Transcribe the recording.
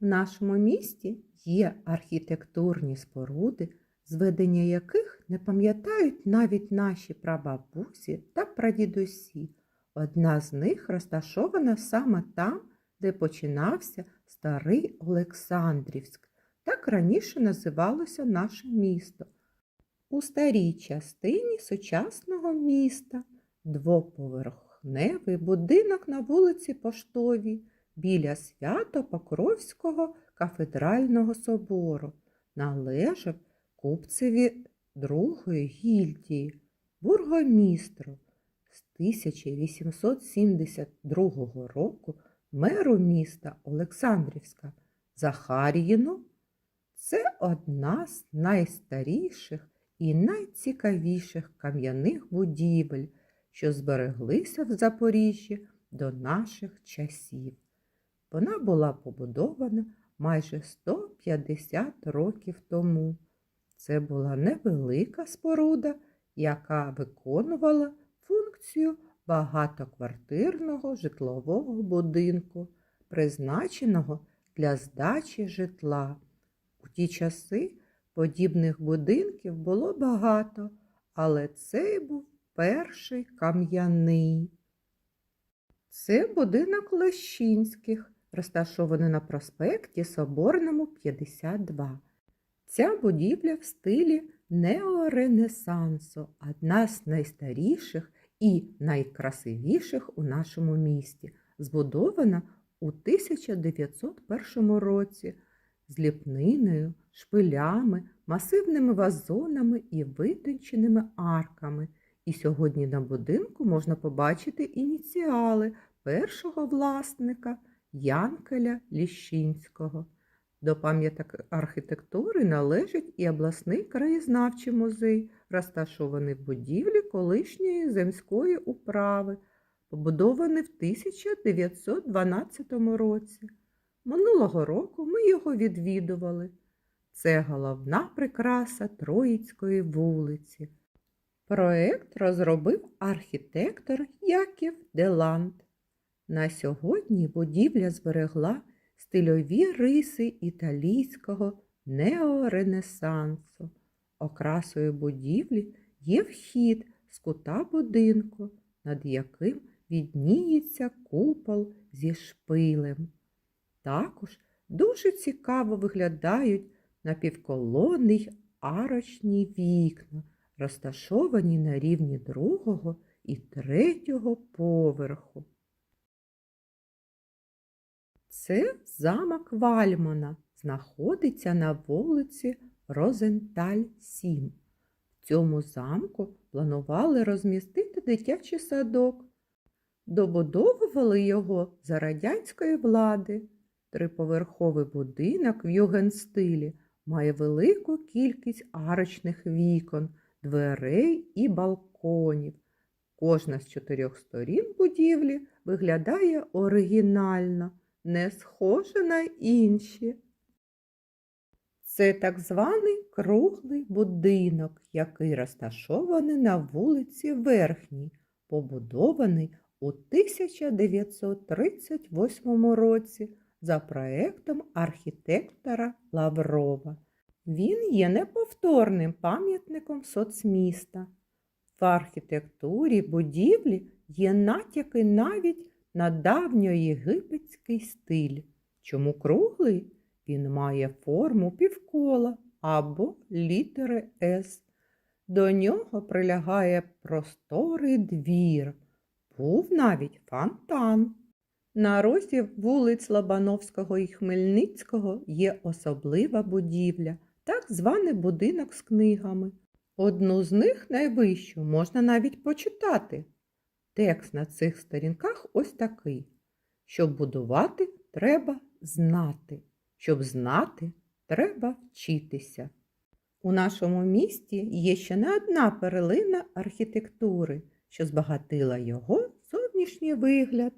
В нашому місті є архітектурні споруди, зведення яких не пам'ятають навіть наші прабабусі та прадідусі. Одна з них розташована саме там, де починався старий Олександрівськ. Так раніше називалося наше місто. У старій частині сучасного міста двоповерхневий будинок на вулиці Поштовій біля Свято-Покровського кафедрального собору належав купцеві другої гільдії, бургомістру. З 1872 року меру міста Олександрівська Захаріїну це одна з найстаріших і найцікавіших кам'яних будівель, що збереглися в Запоріжжі до наших часів. Вона була побудована майже 150 років тому. Це була невелика споруда, яка виконувала функцію багатоквартирного житлового будинку, призначеного для здачі житла. У ті часи подібних будинків було багато, але цей був перший кам'яний. Це будинок Лещинських, розташований на проспекті Соборному 52. Ця будівля в стилі неоренесансу, одна з найстаріших і найкрасивіших у нашому місті, збудована у 1901 році з ліпниною, шпилями, масивними вазонами і витонченими арками. І сьогодні на будинку можна побачити ініціали першого власника Янкеля Ліщинського. До пам'яток архітектури належить і обласний краєзнавчий музей, розташований в будівлі колишньої земської управи, побудований в 1912 році. Минулого року ми його відвідували. Це головна прикраса Троїцької вулиці. Проект розробив архітектор Яків Деланд. На сьогодні будівля зберегла стильові риси італійського неоренесансу. Окрасою будівлі є вхід з кута будинку, над яким відніється купол зі шпилем. Також дуже цікаво виглядають напівколонні й арочні вікна, розташовані на рівні другого і третього поверху. Це замок Вальмана, знаходиться на вулиці Розенталь 7. В цьому замку планували розмістити дитячий садок. Добудовували його за радянської влади. Триповерховий будинок в югенстилі має велику кількість арочних вікон, дверей і балконів. Кожна з чотирьох сторін будівлі виглядає оригінально, не схожа на інші. Це так званий круглий будинок, який розташований на вулиці Верхній, побудований у 1938 році за проектом архітектора Лаврова. Він є неповторним пам'ятником соцміста. В архітектурі будівлі є натяки навіть на давньоєгипетський стиль. Чому круглий? Він має форму півкола або літери С. До нього прилягає просторий двір. Був навіть фонтан. На розі вулиць Лобановського і Хмельницького є особлива будівля, так званий будинок з книгами. Одну з них найвищу можна навіть почитати. Текст на цих сторінках ось такий. Щоб будувати, треба знати. Щоб знати, треба вчитися. У нашому місті є ще не одна перлина архітектури, що збагатила його зовнішній вигляд.